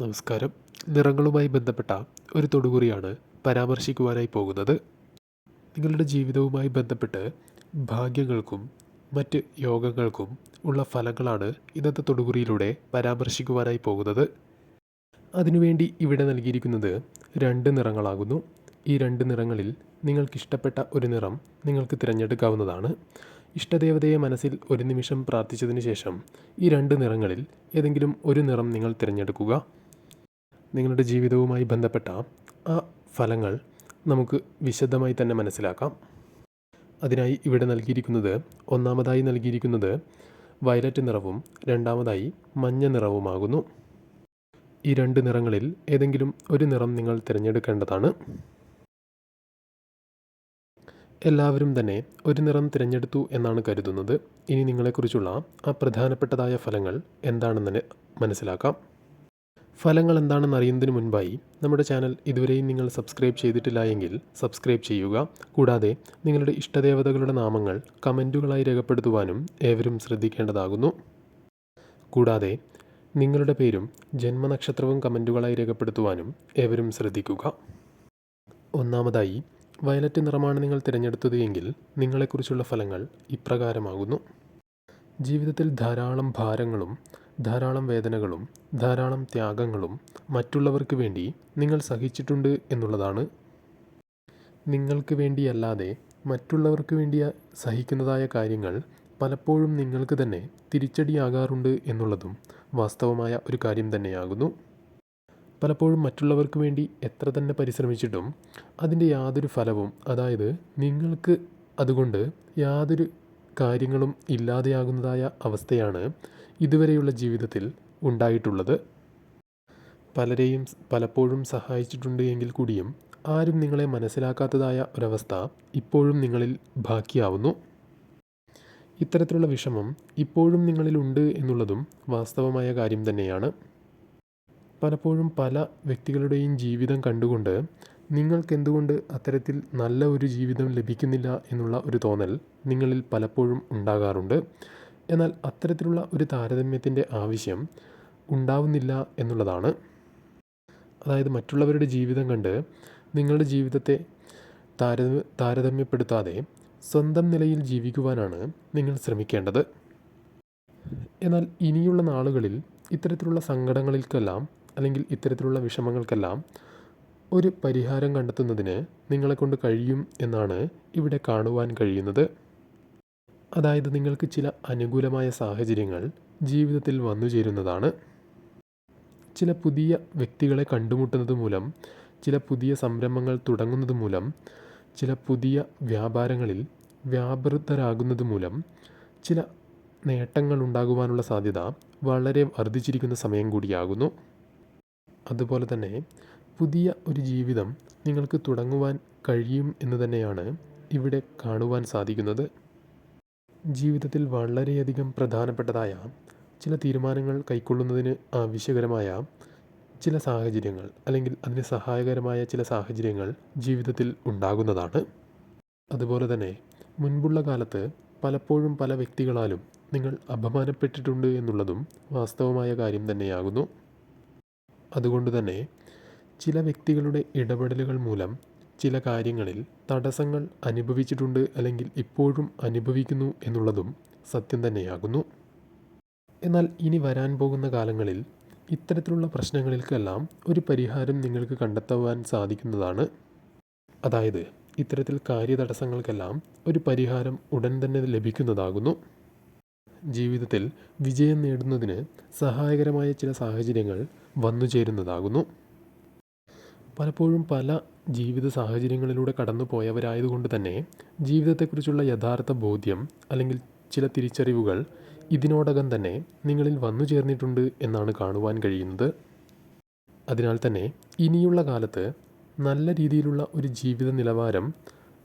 നമസ്കാരം. നിറങ്ങളുമായി ബന്ധപ്പെട്ട ഒരു തൊടുകുറിയാണ് പരാമർശിക്കുവാനായി പോകുന്നത്. നിങ്ങളുടെ ജീവിതവുമായി ബന്ധപ്പെട്ട് ഭാഗ്യങ്ങൾക്കും മറ്റ് യോഗങ്ങൾക്കും ഉള്ള ഫലങ്ങളാണ് ഇന്നത്തെ തൊടുകുറിയിലൂടെ പരാമർശിക്കുവാനായി പോകുന്നത്. അതിനുവേണ്ടി ഇവിടെ നൽകിയിരിക്കുന്നത് രണ്ട് നിറങ്ങളാകുന്നു. ഈ രണ്ട് നിറങ്ങളിൽ നിങ്ങൾക്കിഷ്ടപ്പെട്ട ഒരു നിറം നിങ്ങൾക്ക് തിരഞ്ഞെടുക്കാവുന്നതാണ്. ഇഷ്ടദേവതയെ മനസ്സിൽ ഒരു നിമിഷം പ്രാർത്ഥിച്ചതിന് ശേഷം ഈ രണ്ട് നിറങ്ങളിൽ ഏതെങ്കിലും ഒരു നിറം നിങ്ങൾ തിരഞ്ഞെടുക്കുക. നിങ്ങളുടെ ജീവിതവുമായി ബന്ധപ്പെട്ട ആ ഫലങ്ങൾ നമുക്ക് വിശദമായി തന്നെ മനസ്സിലാക്കാം. അതിനായി ഇവിടെ നൽകിയിരിക്കുന്നത് ഒന്നാമതായി നൽകിയിരിക്കുന്നത് വയലറ്റ് നിറവും രണ്ടാമതായി മഞ്ഞ നിറവുമാകുന്നു. ഈ രണ്ട് നിറങ്ങളിൽ ഏതെങ്കിലും ഒരു നിറം നിങ്ങൾ തിരഞ്ഞെടുക്കേണ്ടതാണ്. എല്ലാവരും തന്നെ ഒരു നിറം തിരഞ്ഞെടുത്തു എന്നാണ് കരുതുന്നത്. ഇനി നിങ്ങളെക്കുറിച്ചുള്ള ആ പ്രധാനപ്പെട്ടതായ ഫലങ്ങൾ എന്താണെന്ന് മനസ്സിലാക്കാം. ഫലങ്ങൾ എന്താണെന്ന് അറിയുന്നതിന് മുൻപായി നമ്മുടെ ചാനൽ ഇതുവരെയും നിങ്ങൾ സബ്സ്ക്രൈബ് ചെയ്തിട്ടില്ല എങ്കിൽ സബ്സ്ക്രൈബ് ചെയ്യുക. കൂടാതെ നിങ്ങളുടെ ഇഷ്ടദേവതകളുടെ നാമങ്ങൾ കമന്റുകളായി രേഖപ്പെടുത്തുവാനും ഏവരും ശ്രദ്ധിക്കേണ്ടതാകുന്നു. കൂടാതെ നിങ്ങളുടെ പേരും ജന്മനക്ഷത്രവും കമന്റുകളായി രേഖപ്പെടുത്തുവാനും ഏവരും ശ്രദ്ധിക്കുക. ഒന്നാമതായി വയലറ്റ് നിറമാണ് നിങ്ങൾ തിരഞ്ഞെടുത്തത് എങ്കിൽ നിങ്ങളെക്കുറിച്ചുള്ള ഫലങ്ങൾ ഇപ്രകാരമാകുന്നു. ജീവിതത്തിൽ ധാരാളം ഭാരങ്ങളും ധാരാളം വേദനകളും ധാരാളം ത്യാഗങ്ങളും മറ്റുള്ളവർക്ക് വേണ്ടി നിങ്ങൾ സഹിച്ചിട്ടുണ്ട് എന്നുള്ളതാണ്. നിങ്ങൾക്ക് വേണ്ടിയല്ലാതെ മറ്റുള്ളവർക്ക് വേണ്ടി സഹിക്കുന്നതായ കാര്യങ്ങൾ പലപ്പോഴും നിങ്ങൾക്ക് തന്നെ തിരിച്ചടിയാകാറുണ്ട് എന്നുള്ളതും വാസ്തവമായ ഒരു കാര്യം തന്നെയാകുന്നു. പലപ്പോഴും മറ്റുള്ളവർക്ക് വേണ്ടി എത്ര തന്നെ പരിശ്രമിച്ചിട്ടും അതിന്റെ യാതൊരു ഫലവും അതായത് നിങ്ങൾക്ക് അതുകൊണ്ട് യാതൊരു കാര്യങ്ങളും ഇല്ലാതെയാകുന്നതായ അവസ്ഥയാണ് ഇതുവരെയുള്ള ജീവിതത്തിൽ ഉണ്ടായിട്ടുള്ളത്. പലരെയും പലപ്പോഴും സഹായിച്ചിട്ടുണ്ട് എങ്കിൽ കൂടിയും ആരും നിങ്ങളെ മനസ്സിലാക്കാത്തതായ ഒരവസ്ഥ ഇപ്പോഴും നിങ്ങളിൽ ബാക്കിയാവുന്നു. ഇത്തരത്തിലുള്ള വിഷമം ഇപ്പോഴും നിങ്ങളിലുണ്ട് എന്നുള്ളതും വാസ്തവമായ കാര്യം തന്നെയാണ്. പലപ്പോഴും പല വ്യക്തികളുടെയും ജീവിതം കണ്ടുകൊണ്ട് നിങ്ങൾക്ക് എന്തുകൊണ്ട് അത്തരത്തിൽ നല്ല ഒരു ജീവിതം ലഭിക്കുന്നില്ല എന്നുള്ള ഒരു തോന്നൽ നിങ്ങളിൽ പലപ്പോഴും ഉണ്ടാകാറുണ്ട്. എന്നാൽ അത്തരത്തിലുള്ള ഒരു താരതമ്യത്തിന്റെ ആവശ്യം ഉണ്ടാവുന്നില്ല എന്നുള്ളതാണ്. അതായത് മറ്റുള്ളവരുടെ ജീവിതം കണ്ട് നിങ്ങളുടെ ജീവിതത്തെ താരതമ്യ താരതമ്യപ്പെടുത്താതെ സ്വന്തം നിലയിൽ ജീവിക്കുവാനാണ് നിങ്ങൾ ശ്രമിക്കേണ്ടത്. എന്നാൽ ഇനിയുള്ള നാളുകളിൽ ഇത്തരത്തിലുള്ള സങ്കടങ്ങൾക്കെല്ലാം അല്ലെങ്കിൽ ഇത്തരത്തിലുള്ള വിഷമങ്ങൾക്കെല്ലാം ഒരു പരിഹാരം കണ്ടെത്തുന്നതിന് നിങ്ങളെക്കൊണ്ട് കഴിയും എന്നാണ് ഇവിടെ കാണുവാൻ കഴിയുന്നത്. അതായത് നിങ്ങൾക്ക് ചില അനുകൂലമായ സാഹചര്യങ്ങൾ ജീവിതത്തിൽ വന്നു ചേരുന്നതാണ്. ചില പുതിയ വ്യക്തികളെ കണ്ടുമുട്ടുന്നത് മൂലം ചില പുതിയ സംരംഭങ്ങൾ തുടങ്ങുന്നത് മൂലം ചില പുതിയ വ്യാപാരങ്ങളിൽ വ്യാപൃതരാകുന്നത് മൂലം ചില നേട്ടങ്ങൾ ഉണ്ടാകുവാനുള്ള സാധ്യത വളരെ വർദ്ധിച്ചിരിക്കുന്ന സമയം കൂടിയാകുന്നു. അതുപോലെ തന്നെ പുതിയ ഒരു ജീവിതം നിങ്ങൾക്ക് തുടങ്ങുവാൻ കഴിയും എന്ന് തന്നെയാണ് ഇവിടെ കാണുവാൻ സാധിക്കുന്നത്. ജീവിതത്തിൽ വളരെയധികം പ്രധാനപ്പെട്ടതായ ചില തീരുമാനങ്ങൾ കൈക്കൊള്ളുന്നതിന് ആവശ്യകരമായ ചില സാഹചര്യങ്ങൾ അല്ലെങ്കിൽ അതിന് സഹായകരമായ ചില സാഹചര്യങ്ങൾ ജീവിതത്തിൽ ഉണ്ടാകുന്നതാണ്. അതുപോലെ തന്നെ മുൻപുള്ള കാലത്ത് പലപ്പോഴും പല വ്യക്തികളാലും നിങ്ങൾ അപമാനപ്പെട്ടിട്ടുണ്ട് എന്നുള്ളതും വാസ്തവമായ കാര്യം തന്നെയാകുന്നു. അതുകൊണ്ട് തന്നെ ചില വ്യക്തികളുടെ ഇടപെടലുകൾ മൂലം ചില കാര്യങ്ങളിൽ തടസ്സങ്ങൾ അനുഭവിച്ചിട്ടുണ്ട് അല്ലെങ്കിൽ ഇപ്പോഴും അനുഭവിക്കുന്നു എന്നുള്ളതും സത്യം തന്നെയാകുന്നു. എന്നാൽ ഇനി വരാൻ പോകുന്ന കാലങ്ങളിൽ ഇത്തരത്തിലുള്ള പ്രശ്നങ്ങൾക്കെല്ലാം ഒരു പരിഹാരം നിങ്ങൾക്ക് കണ്ടെത്തുവാൻ സാധിക്കുന്നതാണ്. അതായത് ഇത്തരത്തിൽ കാര്യതടസ്സങ്ങൾക്കെല്ലാം ഒരു പരിഹാരം ഉടൻ തന്നെ ലഭിക്കുന്നതാകുന്നു. ജീവിതത്തിൽ വിജയം നേടുന്നതിന് സഹായകരമായ ചില സാഹചര്യങ്ങൾ വന്നു ചേരുന്നതാകുന്നു പലപ്പോഴും പല ജീവിത സാഹചര്യങ്ങളിലൂടെ കടന്നു പോയവരായതുകൊണ്ട് തന്നെ ജീവിതത്തെക്കുറിച്ചുള്ള യഥാർത്ഥ ബോധ്യം അല്ലെങ്കിൽ ചില തിരിച്ചറിവുകൾ ഇതിനോടകം തന്നെ നിങ്ങളിൽ വന്നു ചേർന്നിട്ടുണ്ട് എന്നാണ് കാണുവാൻ കഴിയുന്നത്. അതിനാൽ തന്നെ ഇനിയുള്ള കാലത്ത് നല്ല രീതിയിലുള്ള ഒരു ജീവിത നിലവാരം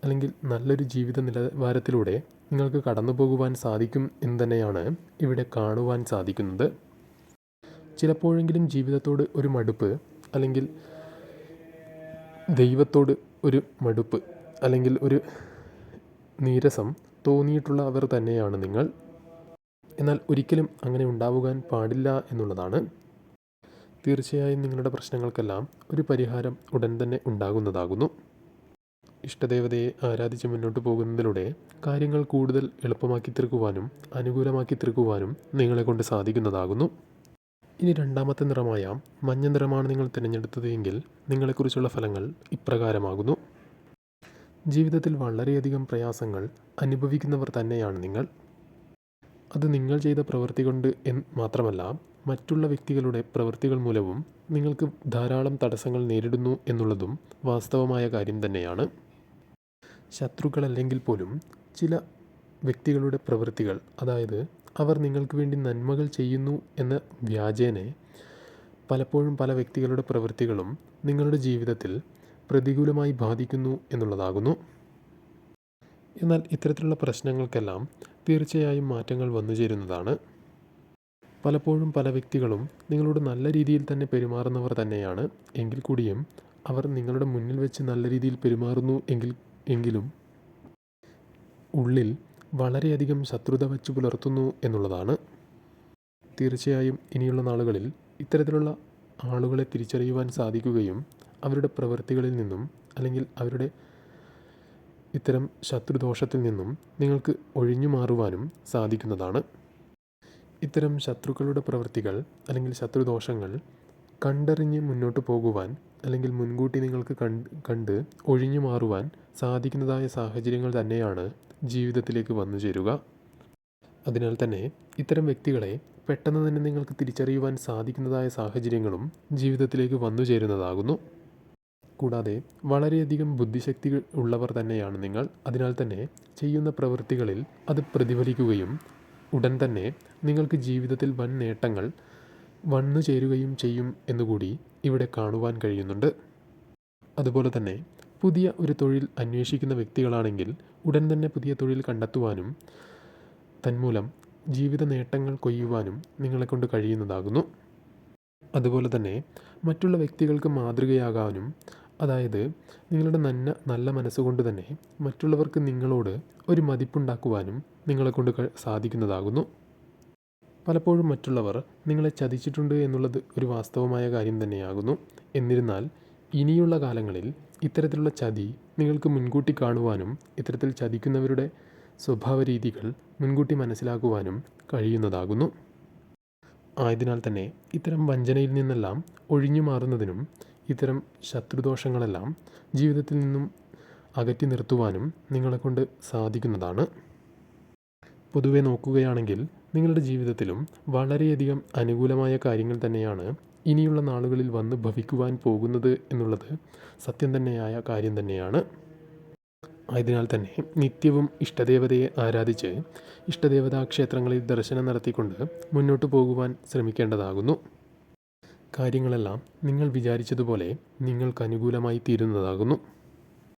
അല്ലെങ്കിൽ നല്ലൊരു ജീവിത നിലവാരത്തിലൂടെ നിങ്ങൾക്ക് കടന്നു പോകുവാൻ സാധിക്കും എന്ന് തന്നെയാണ് ഇവിടെ കാണുവാൻ സാധിക്കുന്നത്. ചിലപ്പോഴെങ്കിലും ജീവിതത്തോട് ഒരു മടുപ്പ് അല്ലെങ്കിൽ ദൈവത്തോട് ഒരു മടുപ്പ് അല്ലെങ്കിൽ ഒരു നീരസം തോന്നിയിട്ടുള്ള അവർ തന്നെയാണ് നിങ്ങൾ. എന്നാൽ ഒരിക്കലും അങ്ങനെ ഉണ്ടാവുകാൻ പാടില്ല എന്നുള്ളതാണ് തീർച്ചയായും നിങ്ങളുടെ പ്രശ്നങ്ങൾക്കെല്ലാം ഒരു പരിഹാരം ഉടൻ തന്നെ ഉണ്ടാകുന്നതാകുന്നു. ഇഷ്ടദേവതയെ ആരാധിച്ച് മുന്നോട്ട് പോകുന്നതിലൂടെ കാര്യങ്ങൾ കൂടുതൽ എളുപ്പമാക്കി തീർക്കുവാനും അനുകൂലമാക്കി തീർക്കുവാനും നിങ്ങളെ കൊണ്ട് സാധിക്കുന്നതാകുന്നു. ഇനി രണ്ടാമത്തെ നിറമായ മഞ്ഞ നിറമാണ് നിങ്ങൾ തിരഞ്ഞെടുത്തത് എങ്കിൽ നിങ്ങളെക്കുറിച്ചുള്ള ഫലങ്ങൾ ഇപ്രകാരമാകുന്നു. ജീവിതത്തിൽ വളരെയധികം പ്രയാസങ്ങൾ അനുഭവിക്കുന്നവർ തന്നെയാണ് നിങ്ങൾ. അത് നിങ്ങൾ ചെയ്ത പ്രവൃത്തി കൊണ്ട് എന്ന് മാത്രമല്ല മറ്റുള്ള വ്യക്തികളുടെ പ്രവൃത്തികൾ മൂലവും നിങ്ങൾക്ക് ധാരാളം തടസ്സങ്ങൾ നേരിടുന്നു എന്നുള്ളതും വാസ്തവമായ കാര്യം തന്നെയാണ്. ശത്രുക്കളല്ലെങ്കിൽ പോലും ചില വ്യക്തികളുടെ പ്രവൃത്തികൾ അതായത് അവർ നിങ്ങൾക്ക് വേണ്ടി നന്മകൾ ചെയ്യുന്നു എന്ന വ്യാജേനെ പലപ്പോഴും പല വ്യക്തികളുടെ പ്രവൃത്തികളും നിങ്ങളുടെ ജീവിതത്തിൽ പ്രതികൂലമായി ബാധിക്കുന്നു എന്നുള്ളതാകുന്നു. എന്നാൽ ഇത്തരത്തിലുള്ള പ്രശ്നങ്ങൾക്കെല്ലാം തീർച്ചയായും മാറ്റങ്ങൾ വന്നു ചേരുന്നതാണ്. പലപ്പോഴും പല വ്യക്തികളും നിങ്ങളോട് നല്ല രീതിയിൽ തന്നെ പെരുമാറുന്നവർ തന്നെയാണ്. എങ്കിൽ കൂടിയും അവർ നിങ്ങളുടെ മുന്നിൽ വെച്ച് നല്ല രീതിയിൽ പെരുമാറുന്നു എങ്കിൽ എങ്കിലും ഉള്ളിൽ വളരെയധികം ശത്രുത വച്ചു പുലർത്തുന്നു എന്നുള്ളതാണ്. തീർച്ചയായും ഇനിയുള്ള നാളുകളിൽ ഇത്തരത്തിലുള്ള ആളുകളെ തിരിച്ചറിയുവാൻ സാധിക്കുകയും അവരുടെ പ്രവൃത്തികളിൽ നിന്നും അല്ലെങ്കിൽ അവരുടെ ഇത്തരം ശത്രുദോഷത്തിൽ നിന്നും നിങ്ങൾക്ക് ഒഴിഞ്ഞു മാറുവാനും സാധിക്കുന്നതാണ്. ഇത്തരം ശത്രുക്കളുടെ പ്രവൃത്തികൾ അല്ലെങ്കിൽ ശത്രുദോഷങ്ങൾ കണ്ടറിഞ്ഞ് മുന്നോട്ട് പോകുവാൻ അല്ലെങ്കിൽ മുൻകൂട്ടി നിങ്ങൾക്ക് കണ്ട് കണ്ട് ഒഴിഞ്ഞു മാറുവാൻ സാധിക്കുന്നതായ സാഹചര്യങ്ങൾ തന്നെയാണ് ജീവിതത്തിലേക്ക് വന്നു ചേരുക. അതിനാൽ തന്നെ ഇത്തരം വ്യക്തികളെ പെട്ടെന്ന് തന്നെ നിങ്ങൾക്ക് തിരിച്ചറിയുവാൻ സാധിക്കുന്നതായ സാഹചര്യങ്ങളും ജീവിതത്തിലേക്ക് വന്നു ചേരുന്നതാകുന്നു. കൂടാതെ വളരെയധികം ബുദ്ധിശക്തികൾ ഉള്ളവർ തന്നെയാണ് നിങ്ങൾ. അതിനാൽ തന്നെ ചെയ്യുന്ന പ്രവൃത്തികളിൽ അത് പ്രതിഫലിക്കുകയും ഉടൻ തന്നെ നിങ്ങൾക്ക് ജീവിതത്തിൽ വൻ നേട്ടങ്ങൾ വന്നു ചേരുകയും ചെയ്യും എന്നുകൂടി ഇവിടെ കാണുവാൻ കഴിയുന്നുണ്ട്. അതുപോലെ തന്നെ പുതിയ ഒരു തൊഴിൽ അന്വേഷിക്കുന്ന വ്യക്തികളാണെങ്കിൽ ഉടൻ തന്നെ പുതിയ തൊഴിൽ കണ്ടെത്തുവാനും തന്മൂലം ജീവിത നേട്ടങ്ങൾ കൊയ്യുവാനും നിങ്ങളെക്കൊണ്ട് കഴിയുന്നതാകുന്നു. അതുപോലെ തന്നെ മറ്റുള്ള വ്യക്തികൾക്ക് മാതൃകയാകാനും അതായത് നിങ്ങളുടെ നന്ന നല്ല മനസ്സുകൊണ്ട് തന്നെ മറ്റുള്ളവർക്ക് നിങ്ങളോട് ഒരു മതിപ്പുണ്ടാക്കുവാനും നിങ്ങളെക്കൊണ്ട് സാധിക്കുന്നതാകുന്നു. പലപ്പോഴും മറ്റുള്ളവർ നിങ്ങളെ ചതിച്ചിട്ടുണ്ട് എന്നുള്ളത് ഒരു വാസ്തവമായ കാര്യം തന്നെയാകുന്നു. എന്നിരുന്നാൽ ഇനിയുള്ള കാലങ്ങളിൽ ഇത്തരത്തിലുള്ള ചതി നിങ്ങൾക്ക് മുൻകൂട്ടി കാണുവാനും ഇത്തരത്തിൽ ചതിക്കുന്നവരുടെ സ്വഭാവ രീതികൾ മുൻകൂട്ടി മനസ്സിലാക്കുവാനും കഴിയുന്നതാകുന്നു. ആയതിനാൽ തന്നെ ഇത്തരം വഞ്ചനയിൽ നിന്നെല്ലാം ഒഴിഞ്ഞു മാറുന്നതിനും ഇത്തരം ശത്രുദോഷങ്ങളെല്ലാം ജീവിതത്തിൽ നിന്നും അകറ്റി നിർത്തുവാനും നിങ്ങളെക്കൊണ്ട് സാധിക്കുന്നതാണ്. പൊതുവെ നോക്കുകയാണെങ്കിൽ നിങ്ങളുടെ ജീവിതത്തിലും വളരെയധികം അനുകൂലമായ കാര്യങ്ങൾ തന്നെയാണ് ഇനിയുള്ള നാളുകളിൽ വന്ന് ഭവിക്കുവാൻ പോകുന്നത് എന്നുള്ളത് സത്യം തന്നെയായ കാര്യം തന്നെയാണ്. ആയതിനാൽ തന്നെ നിത്യവും ഇഷ്ടദേവതയെ ആരാധിച്ച് ഇഷ്ടദേവതാ ക്ഷേത്രങ്ങളിൽ ദർശനം നടത്തിക്കൊണ്ട് മുന്നോട്ട് പോകുവാൻ ശ്രമിക്കേണ്ടതാകുന്നു. കാര്യങ്ങളെല്ലാം നിങ്ങൾ വിചാരിച്ചതുപോലെ നിങ്ങൾക്ക് അനുകൂലമായി തീരുന്നതാകുന്നു.